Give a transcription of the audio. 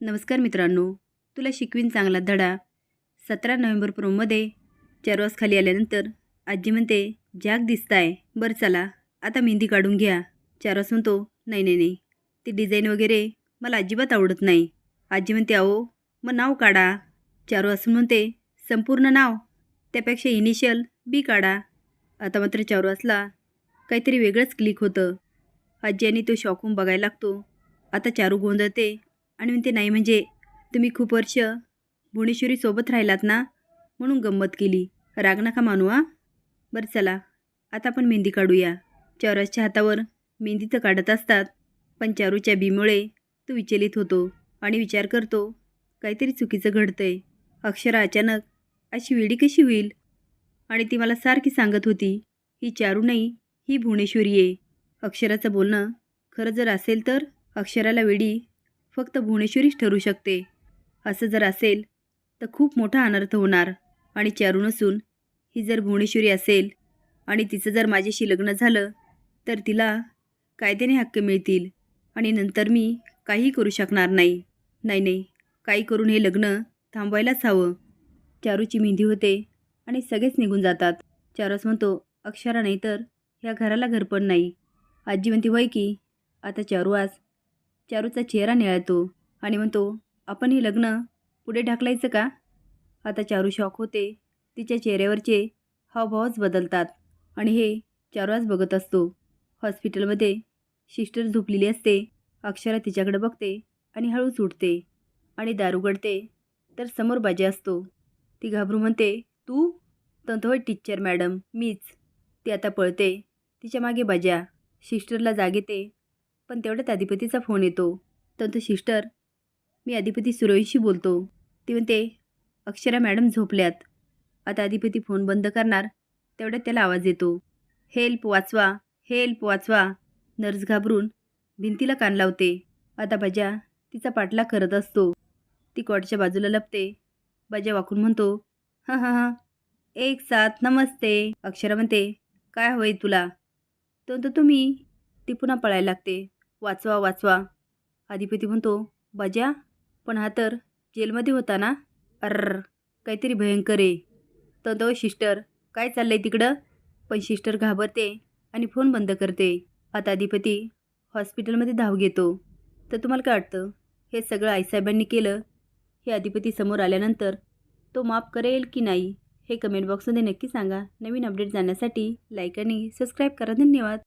नमस्कार मित्रांनो तुला शिकवीन चांगला धडा. सतरा नोव्हेंबर प्रोमध्ये चार वाज खाली आल्यानंतर आजी म्हणते जाग दिसताय. बरं चला आता मेहंदी काढून घ्या. चार वाज म्हणतो नाही नाही नाही. ते डिझाईन वगैरे मला अजिबात आवडत नाही. आजी म्हणते अहो मग नाव काढा. चार वाजून म्हणते संपूर्ण नाव? त्यापेक्षा इनिशियल बी काढा. आता मात्र चार वाजला काहीतरी वेगळंच क्लिक होतं. आजी आणि तो शॉकून बघायला लागतो. आता चारू गोंधळते आणि म्हणते नाही म्हणजे तुम्ही खूप वर्ष भुवनेश्वरीसोबत राहिलात ना? म्हणून गंमत केली. राग नका मानू हा. बरं चला. आता आपण मेहंदी काढूया. चारूच्या हातावर मेहंदी तर काढत असतात पण चारूच्या बीमुळे तो विचलित होतो आणि विचार करतो काहीतरी चुकीचं घडतंय. अक्षरा अचानक अशी वेडी कशी होईल? आणि ती मला सारखी सांगत होती ही चारू नाही ही भुवनेश्वरी आहे. अक्षराचं बोलणं खरं जर असेल तर अक्षराला वेडी फक्त भुवनेश्वरीच ठरू शकते. असं जर असेल तर खूप मोठा अनर्थ होणार आणि चारू नसून ही जर भुवनेश्वरी असेल आणि तिचं जर माझ्याशी लग्न झालं तर तिला कायद्याने हक्क मिळतील आणि नंतर मी काही करू शकणार नाही. नाही नाही काही करून हे लग्न थांबवायलाच हवं. चारूची मेहंदी होते आणि सगळेच निघून जातात. चारूच म्हणतो अक्षरा नाही तर ह्या घराला घर पण नाही. आजी म्हणते वय की आता चारू आज चारूचा चेहरा निळतो आणि म्हणतो आपण हे लग्न पुढे ढकलायचं का? आता चारू शॉक होते. तिच्या चेहऱ्यावरचे हावभावच बदलतात आणि हे चारू बघत असतो. हॉस्पिटलमध्ये सिस्टर झोपलेली असते अक्षरा तिच्याकडे बघते आणि हळूच उठते आणि दारू गडते तर समोर बाजे असतो. ती घाबरू म्हणते तू? तंतोय होय टीचर मॅडम मीच. ती आता पळते. तिच्यामागे बाज्या सिस्टरला जागेते पण तेवढ्यात अधिपतीचा फोन येतो. तंतु तो सिस्टर मी अधिपती सुरईशी बोलतो. ती म्हणते अक्षरा मॅडम झोपल्यात. आता अधिपती फोन बंद करणार तेवढ्यात त्याला आवाज येतो. हेल्प वाचवा. हेल्प वाचवा. नर्स घाबरून भिंतीला कान लावते. आता बजा तिचा पाठलाग करत असतो. ती कॉटच्या बाजूला लपते. बजा वाकून म्हणतो हां हां हां. एक साथ नमस्ते. अक्षरा म्हणते काय हवंय तुला? तो तुम्ही. ती पुन्हा पळायला लागते. वाचवा वाचवा. अधिपती म्हणतो बजा पण हा तर जेलमध्ये होता ना? अर्र काहीतरी भयंकर आहे. तर तो सिस्टर काय चाललंय तिकडं? पण सिस्टर घाबरते आणि फोन बंद करते. आता अधिपती हॉस्पिटलमध्ये धाव घेतो. तर तुम्हाला काय वाटतं? हे सगळं आईसाहेबांनी केलं. हे अधिपती समोर आल्यानंतर तो माफ करेल की नाही हे कमेंट बॉक्समध्ये नक्की सांगा. नवीन अपडेट जाण्यासाठी लाईक आणि सबस्क्राईब करा. धन्यवाद.